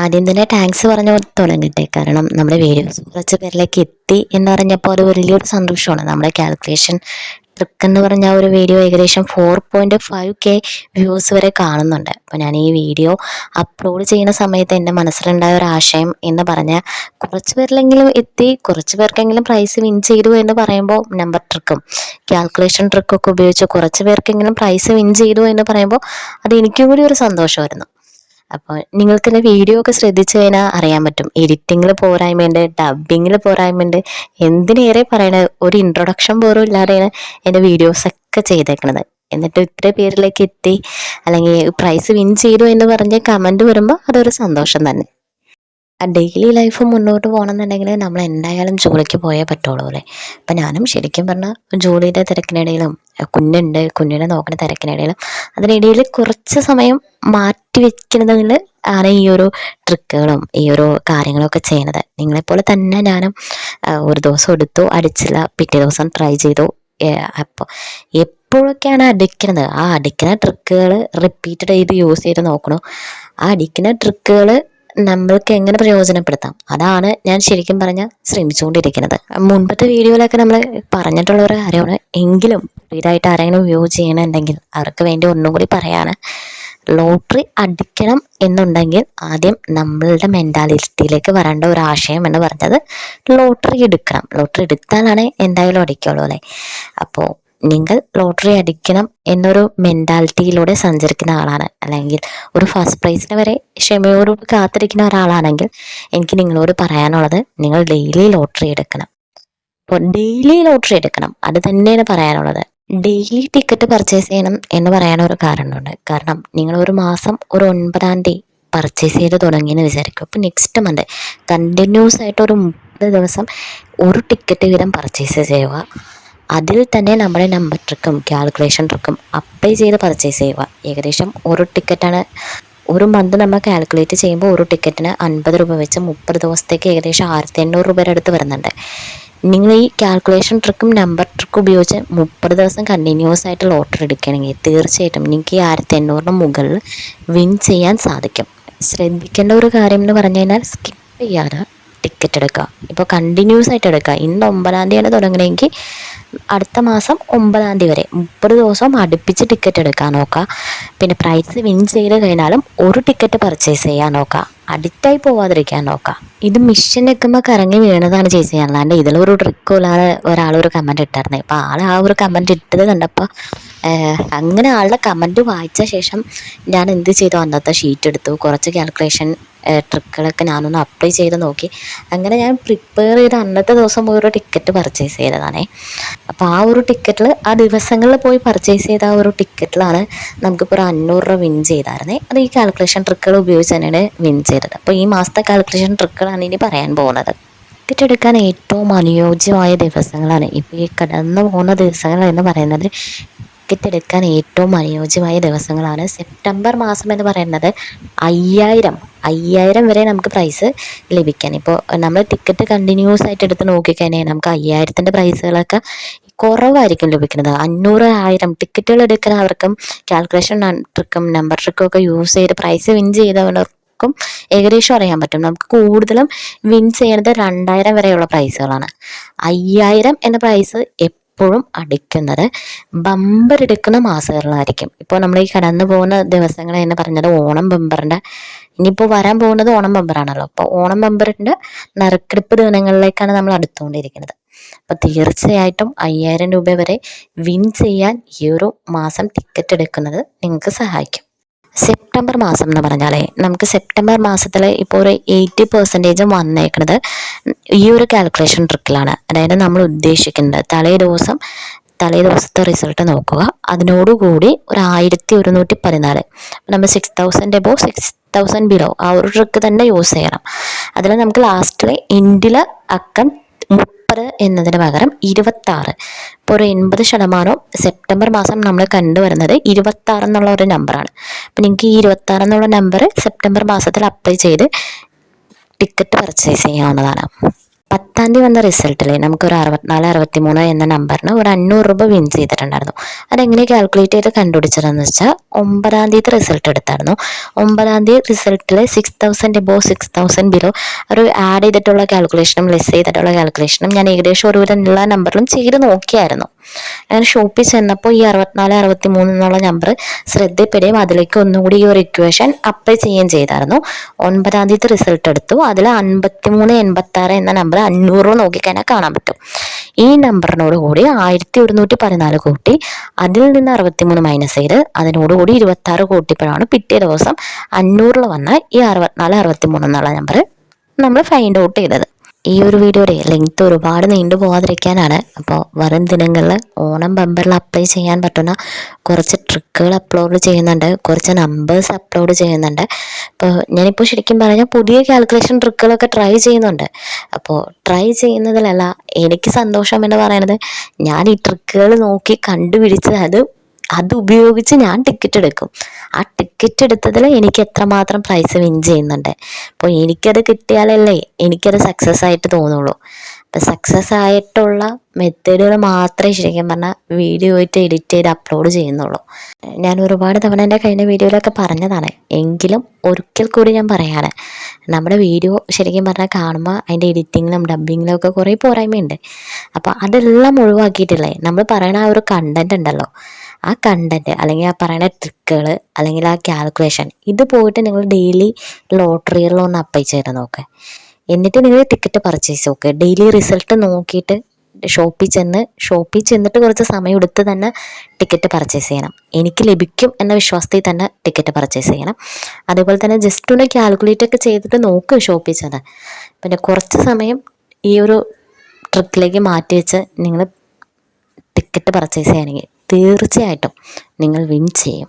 ആദ്യം തന്നെ താങ്ക്സ് പറഞ്ഞു തുടങ്ങട്ടെ. കാരണം നമ്മുടെ വീഡിയോസ് കുറച്ച് പേരിലേക്ക് എത്തി എന്ന് പറഞ്ഞപ്പോൾ അത് വലിയൊരു സന്തോഷമാണ്. നമ്മുടെ കാൽക്കുലേഷൻ ട്രിക്ക് എന്ന് പറഞ്ഞ ഒരു വീഡിയോ ഏകദേശം four point five K views വരെ കാണുന്നുണ്ട്. അപ്പോൾ ഞാൻ ഈ വീഡിയോ അപ്ലോഡ് ചെയ്യുന്ന സമയത്ത് എന്റെ മനസ്സിലുണ്ടായ ഒരു ആശയം എന്ന് പറഞ്ഞാൽ കുറച്ച് പേരിലെങ്കിലും എത്തി കുറച്ച് പേർക്കെങ്കിലും പ്രൈസ് വിൻ ചെയ്തു എന്ന് പറയുമ്പോൾ നമ്പർ ട്രിക്കും കാൽക്കുലേഷൻ ട്രിക്കൊക്കെ ഉപയോഗിച്ച് കുറച്ച് പേർക്കെങ്കിലും പ്രൈസ് വിൻ ചെയ്തു എന്ന് പറയുമ്പോൾ അത് എനിക്കും കൂടി ഒരു സന്തോഷമായിരുന്നു. അപ്പോൾ നിങ്ങൾക്ക് എന്റെ വീഡിയോ ഒക്കെ ശ്രദ്ധിച്ചു കഴിഞ്ഞാൽ അറിയാൻ പറ്റും. എഡിറ്റിങ്ങിൽ പോരായ്മയുണ്ട് ഡബിങ്ങിൽ പോരായ്മയുണ്ട്. എന്തിനേറെ പറയണത് ഒരു ഇൻട്രൊഡക്ഷൻ പോലും ഇല്ലാതെയാണ് എന്റെ വീഡിയോസ് ഒക്കെ ചെയ്തേക്കണത്. എന്നിട്ട് ഇത്ര പേരിലേക്ക് എത്തി അല്ലെങ്കിൽ പ്രൈസ് വിൻ ചെയ്തു എന്ന് പറഞ്ഞ് കമന്റ് വരുമ്പോൾ അതൊരു സന്തോഷം തന്നെ. ഡെയിലി ലൈഫ് മുന്നോട്ട് പോകണമെന്നുണ്ടെങ്കിൽ നമ്മൾ എന്തായാലും ജോലിക്ക് പോയേ പറ്റുള്ളൂ അല്ലേ? അപ്പം ഞാനും ശരിക്കും പറഞ്ഞാൽ ജോലിയുടെ തിരക്കിനിടയിലും കുഞ്ഞുണ്ട് കുഞ്ഞിനെ നോക്കുന്ന തിരക്കിനിടയിലും അതിനിടയിൽ കുറച്ച് സമയം മാറ്റി വെക്കുന്നതിൽ ആണ് ഈ ഒരു ട്രിക്കുകളും ഈ ഒരു കാര്യങ്ങളൊക്കെ ചെയ്യുന്നത്. നിങ്ങളെപ്പോലെ തന്നെ ഞാനും ഒരു ദിവസം എടുത്തു അടിച്ചില്ല. പിറ്റേ ദിവസം ട്രൈ ചെയ്തു അപ്പോൾ എപ്പോഴൊക്കെയാണ് അടിക്കുന്നത്? ആ അടിക്കുന്ന ട്രിക്കുകൾ റിപ്പീറ്റഡ് ചെയ്ത് യൂസ് ചെയ്ത് നോക്കണോ? ആ അടിക്കുന്ന ട്രിക്കുകൾ നമ്മൾക്ക് എങ്ങനെ പ്രയോജനപ്പെടുത്താം? അതാണ് ഞാൻ ശരിക്കും പറഞ്ഞാൽ ശ്രമിച്ചുകൊണ്ടിരിക്കുന്നത്. മുൻപത്തെ വീഡിയോയിലൊക്കെ നമ്മൾ പറഞ്ഞിട്ടുള്ള ഒരു കാര്യമാണ്. എങ്കിലും പുതിയതായിട്ട് ആരെങ്കിലും വ്യൂ ചെയ്യണമെന്നുണ്ടെങ്കിൽ അവർക്ക് വേണ്ടി ഒന്നും കൂടി പറയാണ്. ലോട്ടറി അടിക്കണം എന്നുണ്ടെങ്കിൽ ആദ്യം നമ്മളുടെ മെന്റാലിറ്റിയിലേക്ക് വരേണ്ട ഒരു ആശയം എന്ന് പറഞ്ഞത് ലോട്ടറി എടുക്കണം. ലോട്ടറി എടുത്താലാണ് എന്തായാലും അടിക്കുള്ളൂ അല്ലേ? അപ്പോൾ നിങ്ങൾ ലോട്ടറി അടിക്കണം എന്നൊരു മെന്റാലിറ്റിയിലൂടെ സഞ്ചരിക്കുന്ന ആളാണ്. അല്ലെങ്കിൽ ഒരു ഫസ്റ്റ് പ്രൈസിന് വരെ ക്ഷമയോട് കാത്തിരിക്കുന്ന ഒരാളാണെങ്കിൽ എനിക്ക് നിങ്ങളോട് പറയാനുള്ളത് നിങ്ങൾ ഡെയിലി ലോട്ടറി എടുക്കണം. അപ്പോൾ ഡെയിലി ലോട്ടറി എടുക്കണം. അത് തന്നെയാണ് പറയാനുള്ളത്. ഡെയിലി ടിക്കറ്റ് പർച്ചേസ് ചെയ്യണം എന്ന് പറയാൻ ഒരു കാരണമുണ്ട്. കാരണം നിങ്ങൾ ഒരു മാസം ഒരു ഒൻപതാം തീയതി പർച്ചേസ് ചെയ്ത് തുടങ്ങിയെന്ന് വിചാരിക്കും അപ്പോൾ നെക്സ്റ്റ് മന്ത് കണ്ടിന്യൂസ് ആയിട്ട് ഒരു മുപ്പത് ദിവസം ഒരു ടിക്കറ്റ് വീതം പർച്ചേസ് ചെയ്യുക. അതിൽ തന്നെ നമ്മുടെ നമ്പർ ട്രിക്കും കാൽക്കുലേഷൻ ട്രിക്കും അപ്ലൈ ചെയ്ത് പർച്ചേസ് ചെയ്യുക. ഏകദേശം ഒരു ടിക്കറ്റാണ് ഒരു മന്ത് നമ്മൾ കാൽക്കുലേറ്റ് ചെയ്യുമ്പോൾ ഒരു ടിക്കറ്റിന് അൻപത് രൂപ വെച്ച് മുപ്പത് ദിവസത്തേക്ക് ഏകദേശം ആയിരത്തി എണ്ണൂറ് രൂപയുടെ അടുത്ത് വരുന്നുണ്ട്. നിങ്ങൾ ഈ കാൽക്കുലേഷൻ ട്രിക്കും നമ്പർ ട്രിക്കും ഉപയോഗിച്ച് മുപ്പത് ദിവസം കണ്ടിന്യൂസ് ആയിട്ട് ലോട്ടറി എടുക്കുകയാണെങ്കിൽ തീർച്ചയായിട്ടും നിങ്ങൾക്ക് ഈ ആയിരത്തി എണ്ണൂറിന് മുകളിൽ വിൻ ചെയ്യാൻ സാധിക്കും. ശ്രദ്ധിക്കേണ്ട ഒരു കാര്യം എന്ന് പറഞ്ഞു കഴിഞ്ഞാൽ സ്കിപ്പ് ചെയ്യാതെ ടിക്കറ്റ് എടുക്കുക. ഇപ്പോൾ കണ്ടിന്യൂസ് ആയിട്ട് എടുക്കുക. ഇന്ന് ഒമ്പതാം തീയതിയാണ് തുടങ്ങണമെങ്കിൽ അടുത്ത മാസം ഒമ്പതാം തീയതി വരെ മുപ്പത് ദിവസം അടുപ്പിച്ച് ടിക്കറ്റ് എടുക്കാൻ നോക്കുക പിന്നെ പ്രൈസ് വിൻ ചെയ്ത് കഴിഞ്ഞാലും ഒരു ടിക്കറ്റ് പർച്ചേസ് ചെയ്യാൻ നോക്കുക അഡിക്റ്റായി പോവാതിരിക്കാൻ നോക്കുക ഇത് മിഷൻ വെക്കുമ്പോൾ കറങ്ങി വീണതാണ് ചേച്ചി അല്ലാണ്ട് ഇതിലൊരു ട്രിക്ക് ഇല്ലാതെ ഒരാളൊരു കമന്റ് ഇട്ടായിരുന്നേ അപ്പോൾ ആൾ ആ ഒരു കമന്റ് ഇട്ടത് കണ്ടപ്പോൾ അങ്ങനെ ആളുടെ കമന്റ് വായിച്ച ശേഷം ഞാൻ എന്ത് ചെയ്തു? അന്നത്തെ ഷീറ്റ് എടുത്തു. കുറച്ച് കാൽക്കുലേഷൻ ട്രിക്കുകളൊക്കെ ഞാനൊന്ന് അപ്ലൈ ചെയ്ത് നോക്കി. അങ്ങനെ ഞാൻ പ്രിപ്പയർ ചെയ്ത് അന്നത്തെ ദിവസം ഒരു ടിക്കറ്റ് പർച്ചേസ് ചെയ്തതാണേ. അപ്പോൾ ആ ഒരു ടിക്കറ്റിൽ ആ ദിവസങ്ങളിൽ പോയി പർച്ചേസ് ചെയ്ത ആ ഒരു ടിക്കറ്റിലാണ് നമുക്കിപ്പോൾ ഒരു അഞ്ഞൂറ് രൂപ വിൻ ചെയ്തായിരുന്നേ. അത് ഈ കാൽക്കുലേഷൻ ട്രിക്കുകൾ ഉപയോഗിച്ച് തന്നെയാണ് വിൻ ചെയ്തത്. അപ്പോൾ ഈ മാസത്തെ കാൽക്കുലേഷൻ ട്രിക്കുകളാണ് ഇനി പറയാൻ പോകുന്നത്. ടിക്കറ്റ് എടുക്കാൻ ഏറ്റവും അനുയോജ്യമായ ദിവസങ്ങളാണ്. ഇപ്പോൾ ഈ കടന്നു പോകുന്ന ദിവസങ്ങൾ എന്ന് പറയുന്നത് ടിക്കറ്റ് എടുക്കാൻ ഏറ്റവും അനുയോജ്യമായ ദിവസങ്ങളാണ്. സെപ്റ്റംബർ മാസം എന്ന് പറയുന്നത് അയ്യായിരം. അയ്യായിരം വരെ നമുക്ക് പ്രൈസ് ലഭിക്കാൻ. ഇപ്പോൾ നമ്മൾ ടിക്കറ്റ് കണ്ടിന്യൂസ് ആയിട്ട് എടുത്ത് നോക്കിക്കഴിഞ്ഞാൽ നമുക്ക് അയ്യായിരത്തിന്റെ പ്രൈസുകളൊക്കെ കുറവായിരിക്കും ലഭിക്കുന്നത്. അഞ്ഞൂറ് ആയിരം ടിക്കറ്റുകൾ എടുക്കുന്നവർക്കും കാൽക്കുലേഷൻ ട്രിക്കും നമ്പർ ട്രിക്കും ഒക്കെ യൂസ് ചെയ്ത് പ്രൈസ് വിൻ ചെയ്തവർക്കും ഏകദേശം അറിയാൻ പറ്റും. നമുക്ക് കൂടുതലും വിൻ ചെയ്യുന്നത് രണ്ടായിരം വരെയുള്ള പ്രൈസുകളാണ് അയ്യായിരം എന്ന പ്രൈസ് എപ്പോഴും അടിക്കുന്നത് ബമ്പർ എടുക്കുന്ന മാസങ്ങളിലായിരിക്കും. ഇപ്പോൾ നമ്മൾ ഈ കടന്നു പോകുന്ന ദിവസങ്ങൾ എന്ന് പറഞ്ഞത് ഓണം ബമ്പറിന്റെ ഇനിയിപ്പോൾ വരാൻ പോകുന്നത് ഓണം ബമ്പറാണല്ലോ അപ്പോൾ ഓണം ബമ്പറിന്റെ നറുക്കെടുപ്പ് ദിനങ്ങളിലേക്കാണ് നമ്മൾ അടുത്തുകൊണ്ടിരിക്കുന്നത്. അപ്പോൾ തീർച്ചയായിട്ടും അയ്യായിരം രൂപ വരെ വിൻ ചെയ്യാൻ ഈ ഒരു മാസം ടിക്കറ്റ് എടുക്കുന്നത് നിങ്ങൾക്ക് സഹായിക്കും. സെപ്റ്റംബർ മാസം എന്ന് പറഞ്ഞാലേ നമുക്ക് സെപ്റ്റംബർ മാസത്തിൽ ഇപ്പോൾ ഒരു എയ്റ്റി പെർസെന്റേജും വന്നേക്കുന്നത് ഈ ഒരു കാൽക്കുലേഷൻ ട്രിക്കിലാണ് അതായത് നമ്മൾ ഉദ്ദേശിക്കുന്നത് തലേ ദിവസം തലേ ദിവസത്തെ റിസൾട്ട് നോക്കുക. അതിനോടുകൂടി ഒരു ആയിരത്തി ഒരുന്നൂറ്റി പതിനാല്. നമ്മൾ six thousand above six thousand below ആ ഒരു ട്രിക്ക് തന്നെ യൂസ് ചെയ്യണം. അതിൽ നമുക്ക് ലാസ്റ്റിൽ എൻഡിൽ അക്കം മുപ്പത് എന്നതിന് പകരം ഇരുപത്താറ്. ഇപ്പോൾ ഒരു എൺപത് ശതമാനവും സെപ്റ്റംബർ മാസം നമ്മൾ കണ്ടുവരുന്നത് ഇരുപത്താറ് എന്നുള്ള ഒരു നമ്പറാണ്. അപ്പം നിങ്ങൾക്ക് ഈ ഇരുപത്താറ് എന്നുള്ള നമ്പർ സെപ്റ്റംബർ മാസത്തിൽ അപ്ലൈ ചെയ്ത് ടിക്കറ്റ് പർച്ചേസ് ചെയ്യാവുന്നതാണ്. പത്താം തീയതി വന്ന റിസൾട്ടിൽ നമുക്കൊരു അറുപത്തിനാല് അറുപത്തി മൂന്ന് എന്ന നമ്പറിന് ഒരു അഞ്ഞൂറ് രൂപ വിൻ ചെയ്തിട്ടുണ്ടായിരുന്നു. അതെങ്ങനെ കാൽക്കുലേറ്റ് ചെയ്ത് കണ്ടുപിടിച്ചതെന്ന് വെച്ചാൽ ഒമ്പതാം തീയതി റിസൾട്ട് എടുത്തായിരുന്നു. ഒമ്പതാം തീയതി റിസൾട്ടിൽ six thousand above six thousand below ഒരു ആഡ് ചെയ്തിട്ടുള്ള കാൽക്കുലേഷനും ലെസ് ചെയ്തിട്ടുള്ള കാൽക്കുലേഷനും ഞാൻ ഏകദേശം ഒരു എല്ലാ നമ്പറിലും ചെയ്ത് നോക്കിയായിരുന്നു. അങ്ങനെ ഷോപ്പിൽ ചെന്നപ്പോൾ ഈ അറുപത്തിനാല് അറുപത്തി മൂന്ന് എന്നുള്ള നമ്പർ ശ്രദ്ധപ്പെടുകയും അതിലേക്ക് ഒന്നുകൂടി ഈ ഒരു ഇക്വേഷൻ അപ്ലൈ ചെയ്യുകയും ചെയ്തായിരുന്നു. ഒൻപതാം തീയതി റിസൾട്ട് എടുത്തു. അതിൽ അൻപത്തി മൂന്ന് എൺപത്തി ആറ് എന്ന നമ്പർ അഞ്ഞൂറ് നോക്കിക്കഴിഞ്ഞാൽ കാണാൻ പറ്റും. ഈ നമ്പറിനോട് കൂടി ആയിരത്തി ഒരുന്നൂറ്റി പതിനാല് കൂട്ടി അതിൽ നിന്ന് അറുപത്തി മൂന്ന് മൈനസ് ചെയ്ത് അതിനോടുകൂടി ഇരുപത്തി ആറ് കൂട്ടിയപ്പോഴാണ് പിറ്റേ ദിവസം അഞ്ഞൂറിൽ വന്ന ഈ അറുപത്തിനാല് അറുപത്തി മൂന്ന് എന്നുള്ള നമ്പർ നമ്മൾ ഫൈൻഡ് ഔട്ട് ചെയ്തത്. ഈ ഒരു വീഡിയോയുടെ ലെങ്ത് ഒരുപാട് നീണ്ടു പോകാതിരിക്കാനാണ് അപ്പോൾ വരും ദിനങ്ങളിൽ ഓണം ബമ്പറിൽ അപ്ലൈ ചെയ്യാൻ പറ്റുന്ന കുറച്ച് ട്രിക്കുകൾ അപ്ലോഡ് ചെയ്യുന്നുണ്ട്. കുറച്ച് നമ്പേഴ്സ് അപ്ലോഡ് ചെയ്യുന്നുണ്ട്. അപ്പോൾ ഞാനിപ്പോൾ ശരിക്കും പറഞ്ഞാൽ പുതിയ കാൽക്കുലേഷൻ ട്രിക്കുകളൊക്കെ ട്രൈ ചെയ്യുന്നുണ്ട്. അപ്പോൾ ട്രൈ ചെയ്യുന്നതിലല്ല എനിക്ക് സന്തോഷം എന്ന് പറയുന്നത് ഞാൻ ഈ ട്രിക്കുകൾ നോക്കി കണ്ടുപിടിച്ച് അത് അത് ഉപയോഗിച്ച് ഞാൻ ടിക്കറ്റ് എടുക്കും. ആ ടിക്കറ്റ് എടുത്തതിൽ എനിക്ക് എത്രമാത്രം പ്രൈസ് വിൻ ചെയ്യുന്നുണ്ട്. അപ്പോൾ എനിക്കത് കിട്ടിയാലല്ലേ എനിക്കത് സക്സസ് ആയിട്ട് തോന്നുള്ളൂ. അപ്പം സക്സസ് ആയിട്ടുള്ള മെത്തേഡുകൾ മാത്രമേ ശരിക്കും പറഞ്ഞാൽ വീഡിയോ ആയിട്ട് എഡിറ്റ് ചെയ്ത് അപ്ലോഡ് ചെയ്യുന്നുള്ളൂ. ഞാൻ ഒരുപാട് തവണ എന്റെ കഴിഞ്ഞ വീഡിയോയിലൊക്കെ പറഞ്ഞതാണ്. എങ്കിലും ഒരിക്കൽ കൂടി ഞാൻ പറയാണ് നമ്മുടെ വീഡിയോ ശരിക്കും പറഞ്ഞാൽ കാണുമ്പോൾ അതിന്റെ എഡിറ്റിങ്ങിലും ഡബിങ്ങിലും ഒക്കെ കുറേ പോരായ്മയുണ്ട്. അപ്പോൾ അതെല്ലാം ഒഴിവാക്കിയിട്ടില്ലേ? നമ്മൾ പറയണ ആ ഒരു കണ്ടന്റ് ഉണ്ടല്ലോ. ആ കണ്ടന്റ് അല്ലെങ്കിൽ ആ പറയുന്ന ട്രിക്കുകൾ അല്ലെങ്കിൽ ആ കാൽക്കുലേഷൻ ഇത് പോയിട്ട് നിങ്ങൾ ഡെയിലി ലോട്ടറികളിൽ ഒന്ന് അപ്ലൈ ചെയ്ത് നോക്കുക എന്നിട്ട് നിങ്ങൾ ടിക്കറ്റ് പർച്ചേസ് നോക്കുക ഡെയിലി റിസൾട്ട് നോക്കിയിട്ട് ഷോപ്പിൽ ചെന്ന് ഷോപ്പിൽ ചെന്നിട്ട് കുറച്ച് സമയം എടുത്ത് തന്നെ ടിക്കറ്റ് പർച്ചേസ് ചെയ്യണം. എനിക്ക് ലഭിക്കും എന്ന വിശ്വാസത്തിൽ തന്നെ ടിക്കറ്റ് പർച്ചേസ് ചെയ്യണം. അതേപോലെ തന്നെ ജസ്റ്റ് ഒന്ന് കാൽക്കുലേറ്റ് ഒക്കെ ചെയ്തിട്ട് നോക്കുക ഷോപ്പിൽ ചെന്ന്. പിന്നെ കുറച്ച് സമയം ഈ ഒരു ട്രിപ്പിലേക്ക് മാറ്റി വെച്ച് നിങ്ങൾ ടിക്കറ്റ് പർച്ചേസ് ചെയ്യുകയാണെങ്കിൽ തീർച്ചയായിട്ടും നിങ്ങൾ വിൻ ചെയ്യും.